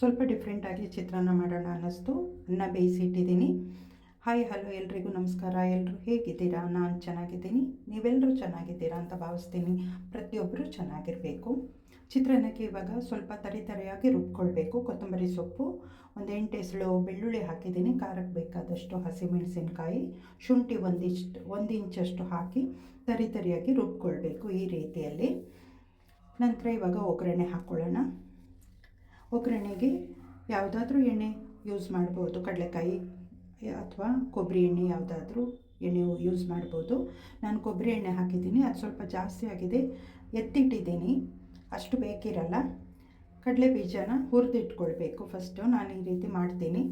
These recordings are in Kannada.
ಸ್ವಲ್ಪ ಡಿಫ್ರೆಂಟಾಗಿ ಚಿತ್ರಾನ್ನ ಮಾಡೋಣ ಅನ್ನಿಸ್ತು. ಅನ್ನ ಬೇಯಿಸಿಟ್ಟಿದ್ದೀನಿ. ಹಾಯ್ ಹಲೋ ಎಲ್ರಿಗೂ ನಮಸ್ಕಾರ. ಎಲ್ಲರೂ ಹೇಗಿದ್ದೀರಾ? ನಾನು ಚೆನ್ನಾಗಿದ್ದೀನಿ. ನೀವೆಲ್ಲರೂ ಚೆನ್ನಾಗಿದ್ದೀರಾ ಅಂತ ಭಾವಿಸ್ತೀನಿ. ಪ್ರತಿಯೊಬ್ಬರು ಚೆನ್ನಾಗಿರಬೇಕು. ಚಿತ್ರಾನ್ನಕ್ಕೆ ಇವಾಗ ಸ್ವಲ್ಪ ತರಿ ತರಿಯಾಗಿ ರುಬ್ಕೊಳ್ಬೇಕು. ಕೊತ್ತಂಬರಿ ಸೊಪ್ಪು, ಒಂದು ಎಂಟು ಎಸಳು ಬೆಳ್ಳುಳ್ಳಿ ಹಾಕಿದ್ದೀನಿ. ಖಾರಕ್ಕೆ ಬೇಕಾದಷ್ಟು ಹಸಿಮೆಣಸಿನ್ಕಾಯಿ, ಶುಂಠಿ ಒಂದಿಷ್ಟು, ಒಂದು ಇಂಚಷ್ಟು ಹಾಕಿ ತರಿ ತರಿಯಾಗಿ ರುಬ್ಕೊಳ್ಬೇಕು ಈ ರೀತಿಯಲ್ಲಿ. ನಂತರ ಇವಾಗ ಒಗ್ಗರಣೆ ಹಾಕ್ಕೊಳ್ಳೋಣ. ಒಗ್ಗರಣೆಗೆ ಯಾವುದಾದ್ರೂ ಎಣ್ಣೆ ಯೂಸ್ ಮಾಡ್ಬೋದು. ಕಡಲೆಕಾಯಿ ಅಥವಾ ಕೊಬ್ಬರಿ ಎಣ್ಣೆ ಯಾವುದಾದ್ರೂ ಎಣ್ಣೆ ಯೂಸ್ ಮಾಡ್ಬೋದು. ನಾನು ಕೊಬ್ಬರಿ ಎಣ್ಣೆ ಹಾಕಿದ್ದೀನಿ. ಅದು ಸ್ವಲ್ಪ ಜಾಸ್ತಿ ಆಗಿದೆ. ಎತ್ತಿಟ್ಟಿದ್ದೀನಿ. ಅಷ್ಟು ಬೇಕಿರಲ್ಲ. ಕಡಲೆ ಬೀಜನ ಹುರಿದಿಟ್ಕೊಳ್ಬೇಕು ಫಸ್ಟು ನಾನು ಈ ರೀತಿ ಮಾಡ್ತೀನಿ.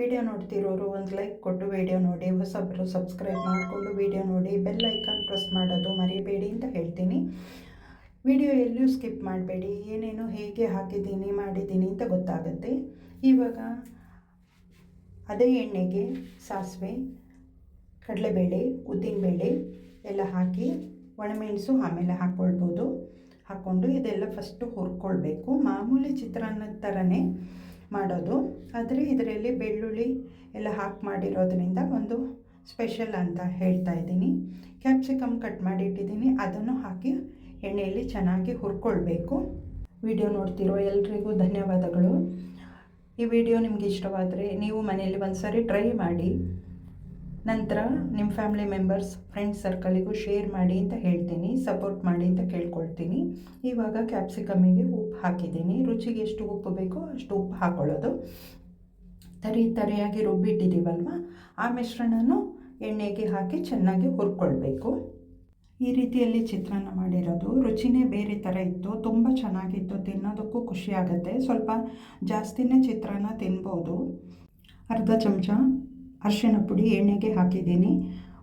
ವಿಡಿಯೋ ನೋಡ್ತಿರೋರು ಒಂದು ಲೈಕ್ ಕೊಟ್ಟು ವಿಡಿಯೋ ನೋಡಿ. ಹೊಸಬ್ರು ಸಬ್ಸ್ಕ್ರೈಬ್ ಮಾಡಿಕೊಂಡು ವಿಡಿಯೋ ನೋಡಿ. ಬೆಲ್ ಐಕಾನ್ ಪ್ರೆಸ್ ಮಾಡೋದು ಮರಿಬೇಡಿ ಅಂತ ಹೇಳ್ತೀನಿ. ವಿಡಿಯೋ ಎಲ್ಲೂ ಸ್ಕಿಪ್ ಮಾಡಬೇಡಿ, ಏನೇನು ಹೇಗೆ ಹಾಕಿದ್ದೀನಿ, ಮಾಡಿದ್ದೀನಿ ಅಂತ ಗೊತ್ತಾಗುತ್ತೆ. ಇವಾಗ ಅದೇ ಎಣ್ಣೆಗೆ ಸಾಸಿವೆ, ಕಡಲೆಬೇಳೆ, ಉದ್ದಿನಬೇಳೆ ಎಲ್ಲ ಹಾಕಿ ಒಣಮೆಣಸು ಆಮೇಲೆ ಹಾಕ್ಕೊಳ್ಬೋದು. ಹಾಕ್ಕೊಂಡು ಇದೆಲ್ಲ ಫಸ್ಟು ಹುರ್ಕೊಳ್ಬೇಕು. ಮಾಮೂಲಿ ಚಿತ್ರಾನ್ನದ ಥರನೇ ಮಾಡೋದು. ಆದರೆ ಇದರಲ್ಲಿ ಬೆಳ್ಳುಳ್ಳಿ ಎಲ್ಲ ಹಾಕಿ ಮಾಡಿರೋದ್ರಿಂದ ಒಂದು ಸ್ಪೆಷಲ್ ಅಂತ ಹೇಳ್ತಾ ಇದ್ದೀನಿ. ಕ್ಯಾಪ್ಸಿಕಮ್ ಕಟ್ ಮಾಡಿಟ್ಟಿದ್ದೀನಿ ಅದನ್ನು ಹಾಕಿ ಎಣ್ಣೆಯಲ್ಲಿ ಚೆನ್ನಾಗಿ ಹುರ್ಕೊಳ್ಬೇಕು. ವಿಡಿಯೋ ನೋಡ್ತಿರೋ ಎಲ್ರಿಗೂ ಧನ್ಯವಾದಗಳು. ಈ ವಿಡಿಯೋ ನಿಮಗೆ ಇಷ್ಟವಾದರೆ ನೀವು ಮನೆಯಲ್ಲಿ ಒಂದು ಸಾರಿ ಟ್ರೈ ಮಾಡಿ. ನಂತರ ನಿಮ್ಮ ಫ್ಯಾಮಿಲಿ ಮೆಂಬರ್ಸ್, ಫ್ರೆಂಡ್ಸ್ ಸರ್ಕಲಿಗೂ ಶೇರ್ ಮಾಡಿ ಅಂತ ಹೇಳ್ತೀನಿ, ಸಪೋರ್ಟ್ ಮಾಡಿ ಅಂತ ಕೇಳ್ಕೊಳ್ತೀನಿ. ಇವಾಗ ಕ್ಯಾಪ್ಸಿಕಮ್ಮಿಗೆ ಉಪ್ಪು ಹಾಕಿದ್ದೀನಿ. ರುಚಿಗೆ ಎಷ್ಟು ಉಪ್ಪು ಬೇಕೋ ಅಷ್ಟು ಉಪ್ಪು ಹಾಕ್ಕೊಳ್ಳೋದು ತರಿ ತರಿಯಾಗಿ ರುಬ್ಬಿಟ್ಟಿದ್ದೀವಲ್ವ? ಆ ಮಿಶ್ರಣನೂ ಎಣ್ಣೆಗೆ ಹಾಕಿ ಚೆನ್ನಾಗಿ ಹುರ್ಕೊಳ್ಬೇಕು. ಈ ರೀತಿಯಲ್ಲಿ ಚಿತ್ರಾನ್ನ ಮಾಡಿರೋದು. ರುಚಿನೇ ಬೇರೆ ಥರ ಇತ್ತು. ತುಂಬ ಚೆನ್ನಾಗಿತ್ತು. ತಿನ್ನೋದಕ್ಕೂ ಖುಷಿ ಆಗುತ್ತೆ. ಸ್ವಲ್ಪ ಜಾಸ್ತಿನೇ ಚಿತ್ರಾನ್ನ ತಿನ್ಬೋದು. ಅರ್ಧ ಚಮಚ ಅರಿಶಿಣ ಪುಡಿ ಎಣ್ಣೆಗೆ ಹಾಕಿದ್ದೀನಿ.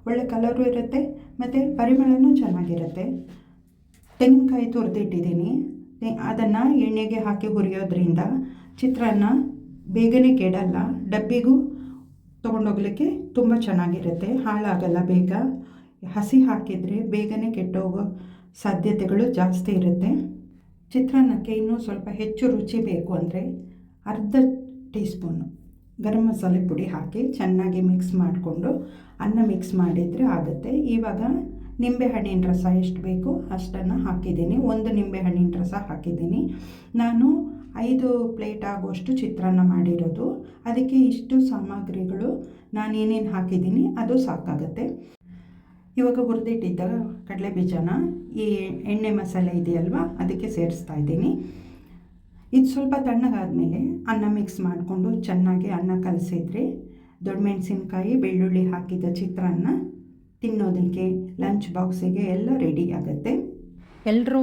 ಒಳ್ಳೆ ಕಲರು ಇರುತ್ತೆ. ಮತ್ತು ಪರಿಮಳನೂ ಚೆನ್ನಾಗಿರುತ್ತೆ. ತೆಂಗಿನಕಾಯಿ ತುರಿದಿಟ್ಟಿದ್ದೀನಿ. ಅದನ್ನು ಎಣ್ಣೆಗೆ ಹಾಕಿ ಹುರಿಯೋದ್ರಿಂದ ಚಿತ್ರಾನ್ನ ಬೇಗನೆ ಕೆಡಲ್ಲ. ಡಬ್ಬಿಗೂ ತೊಗೊಂಡೋಗ್ಲಿಕ್ಕೆ ತುಂಬ ಚೆನ್ನಾಗಿರುತ್ತೆ. ಹಾಳಾಗಲ್ಲ ಬೇಗ. ಹಸಿ ಹಾಕಿದರೆ ಬೇಗನೆ ಕೆಟ್ಟೋಗೋ ಸಾಧ್ಯತೆಗಳು ಜಾಸ್ತಿ ಇರುತ್ತೆ. ಚಿತ್ರಾನ್ನಕ್ಕೆ ಇನ್ನೂ ಸ್ವಲ್ಪ ಹೆಚ್ಚು ರುಚಿ ಬೇಕು ಅಂದರೆ ಅರ್ಧ ಟೀ ಸ್ಪೂನು ಗರಂ ಮಸಾಲೆ ಪುಡಿ ಹಾಕಿ ಚೆನ್ನಾಗಿ ಮಿಕ್ಸ್ ಮಾಡಿಕೊಂಡು ಅನ್ನ ಮಿಕ್ಸ್ ಮಾಡಿದರೆ ಆಗುತ್ತೆ. ಇವಾಗ ನಿಂಬೆಹಣ್ಣಿನ ರಸ ಎಷ್ಟು ಬೇಕು ಅಷ್ಟನ್ನು ಹಾಕಿದ್ದೀನಿ. ಒಂದು ನಿಂಬೆಹಣ್ಣಿನ ರಸ ಹಾಕಿದ್ದೀನಿ. ನಾನು ಐದು ಪ್ಲೇಟ್ ಆಗುವಷ್ಟು ಚಿತ್ರಾನ್ನ ಮಾಡಿರೋದು. ಅದಕ್ಕೆ ಇಷ್ಟು ಸಾಮಗ್ರಿಗಳು ನಾನು ಏನೇನು ಹಾಕಿದ್ದೀನಿ ಅದು ಸಾಕಾಗುತ್ತೆ. ಇವಾಗ ಹುರಿದಿಟ್ಟಿದ್ದ ಕಡಲೆ ಬೀಜನ ಈ ಎಣ್ಣೆ ಮಸಾಲೆ ಇದೆಯಲ್ವ? ಅದಕ್ಕೆ ಸೇರಿಸ್ತಾ ಇದ್ದೀನಿ. ಇದು ಸ್ವಲ್ಪ ತಣ್ಣಗಾದಮೇಲೆ ಅನ್ನ ಮಿಕ್ಸ್ ಮಾಡಿಕೊಂಡು ಚೆನ್ನಾಗಿ ಅನ್ನ ಕಲಸಿದ್ರೆ ದೊಡ್ಡ ಮೆಣಸಿನ್ಕಾಯಿ, ಬೆಳ್ಳುಳ್ಳಿ ಹಾಕಿದ ಚಿತ್ರಾನ್ನ ತಿನ್ನೋದಕ್ಕೆ ಲಂಚ್ ಬಾಕ್ಸಿಗೆ ಎಲ್ಲ ರೆಡಿ ಆಗುತ್ತೆ. ಎಲ್ಲರೂ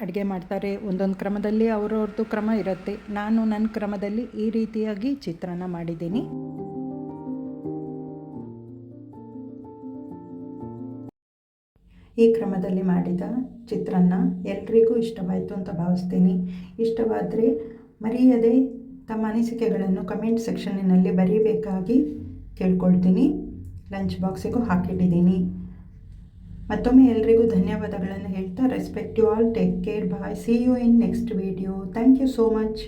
ಅಡುಗೆ ಮಾಡ್ತಾರೆ. ಒಂದೊಂದು ಕ್ರಮದಲ್ಲಿ ಅವ್ರವ್ರದ್ದು ಕ್ರಮ ಇರುತ್ತೆ. ನಾನು ನನ್ನ ಕ್ರಮದಲ್ಲಿ ಈ ರೀತಿಯಾಗಿ ಚಿತ್ರಾನ್ನ ಮಾಡಿದ್ದೀನಿ. ಈ ಕ್ರಮದಲ್ಲಿ ಮಾಡಿದ ಚಿತ್ರಾನ್ನ ಎಲ್ರಿಗೂ ಇಷ್ಟವಾಯಿತು ಅಂತ ಭಾವಿಸ್ತೀನಿ. ಇಷ್ಟವಾದರೆ ಮರೆಯದೆ ತಮ್ಮ ಅನಿಸಿಕೆಗಳನ್ನು ಕಮೆಂಟ್ ಸೆಕ್ಷನ್ನಿನಲ್ಲಿ ಬರೀಬೇಕಾಗಿ ಕೇಳ್ಕೊಳ್ತೀನಿ. ಲಂಚ್ ಬಾಕ್ಸಿಗೂ ಹಾಕಿಟ್ಟಿದ್ದೀನಿ. ಮತ್ತೊಮ್ಮೆ ಎಲ್ರಿಗೂ ಧನ್ಯವಾದಗಳನ್ನು ಹೇಳ್ತಾ respect you all take care bye see you in next video thank you so much